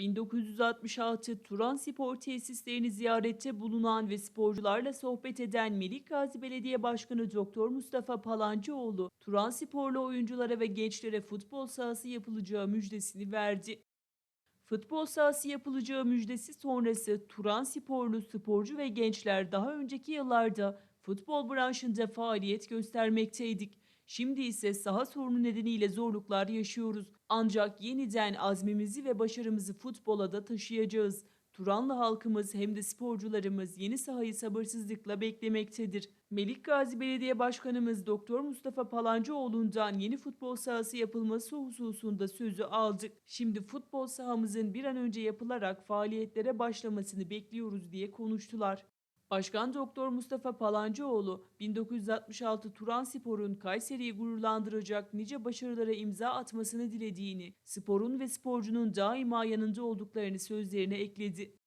1966 Turan Spor tesislerini ziyarette bulunan ve sporcularla sohbet eden Melik Gazi Belediye Başkanı Doktor Mustafa Palancıoğlu, Turan Sporlu oyunculara ve gençlere futbol sahası yapılacağı müjdesini verdi. Futbol sahası yapılacağı müjdesi sonrası Turan Sporlu sporcu ve gençler daha önceki yıllarda futbol branşında faaliyet göstermekteydik. Şimdi ise saha sorunu nedeniyle zorluklar yaşıyoruz. Ancak yeniden azmimizi ve başarımızı futbola da taşıyacağız. Turanlı halkımız hem de sporcularımız yeni sahayı sabırsızlıkla beklemektedir. Melik Gazi Belediye Başkanımız Doktor Mustafa Palancıoğlu'ndan yeni futbol sahası yapılması hususunda sözü aldık. Şimdi futbol sahamızın bir an önce yapılarak faaliyetlere başlamasını bekliyoruz diye konuştular. Başkan Doktor Mustafa Palancıoğlu, 1966 Turan Spor'un Kayseri'yi gururlandıracak nice başarılara imza atmasını dilediğini, sporun ve sporcunun daima yanında olduklarını sözlerine ekledi.